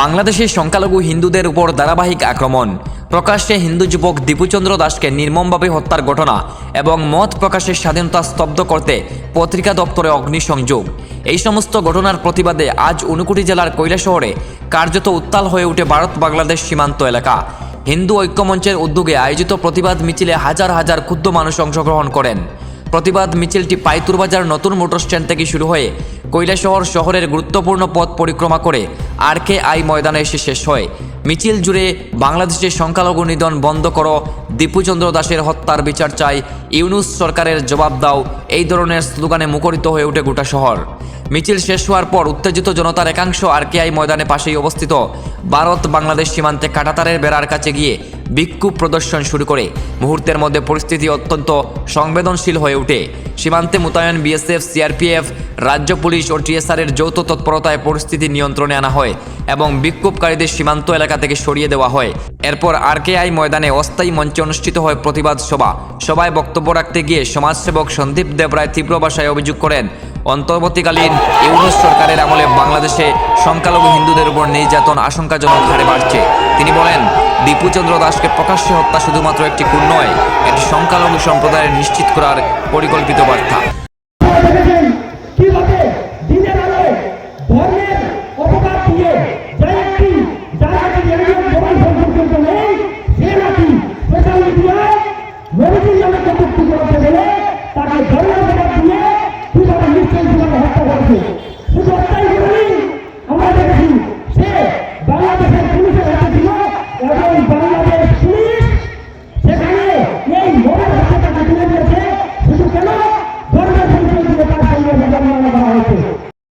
বাংলাদেশে সংখ্যালঘু হিন্দুদের উপর ধারাবাহিক আক্রমণ। প্রকাশ্যে হিন্দু যুবক দীপুচন্দ্র দাসকে নির্মমভাবে হত্যার ঘটনা এবং মত প্রকাশের স্বাধীনতা স্তব্ধ করতে পত্রিকা দপ্তরে অগ্নিসংযোগ। এই সমস্ত ঘটনার প্রতিবাদে আজ ঊনকোটি জেলার কৈলা শহরে কার্যত উত্তাল হয়ে উঠে ভারত বাংলাদেশ সীমান্ত এলাকা। হিন্দু ঐক্যমঞ্চের উদ্যোগে আয়োজিত প্রতিবাদ মিছিলে হাজার হাজার ক্ষুদ্র মানুষ অংশগ্রহণ করেন। প্রতিবাদ মিছিলটি পাইতুরবাজার নতুন মোটর স্ট্যান্ড থেকে শুরু হয়ে কৈলাসহর শহরের গুরুত্বপূর্ণ পথ পরিক্রমা করে আর কে আই ময়দানে এসে শেষ হয়। মিছিল জুড়ে বাংলাদেশের সংখ্যালঘু নিধন বন্ধ করো, দীপুচন্দ্র দাসের হত্যার বিচার চাই, ইউনুস সরকারের জবাব দাও, এই ধরনের স্লোগানে মুখরিত হয়ে ওঠে গোটা শহর। মিছিল শেষ হওয়ার পর উত্তেজিত জনতার একাংশ আর কে আই ময়দানে পাশেই অবস্থিত। ভারত বাংলাদেশ সীমান্তে কাটাতারের বেড়ার কাছে গিয়ে বিক্ষোভ প্রদর্শন শুরু করে। মুহূর্তের মধ্যে পরিস্থিতি অত্যন্ত সংবেদনশীল হয়ে ওঠে। সীমান্তে মোতায়েন বিএসএফ, সিআরপিএফ, রাজ্য পুলিশ ও টিএসআরের যৌথ তৎপরতায় পরিস্থিতি নিয়ন্ত্রণে আনা হয় এবং বিক্ষোভকারীদের সীমান্ত এলাকা থেকে সরিয়ে দেওয়া হয়। এরপর আরকেআই ময়দানে অস্থায়ী মঞ্চে অনুষ্ঠিত হয় প্রতিবাদ সভা। সভায় বক্তব্য রাখতে গিয়ে সমাজসেবক সন্দীপ দেবরায় তীব্র ভাষায় অভিযোগ করেন, অন্তর্বর্তীকালীন ইউনুস সরকারের আমলে বাংলাদেশে সংখ্যালঘু হিন্দুদের উপর নির্যাতন আশঙ্কাজনক হারে বাড়ছে। তিনি বলেন দীপুচন্দ্র দাসকে প্রকাশ্যে হত্যা শুধুমাত্র একটি খুন নয় এটি সংখ্যালঘু সম্প্রদায়ের নিশ্চিত করার পরিকল্পিত বার্তা।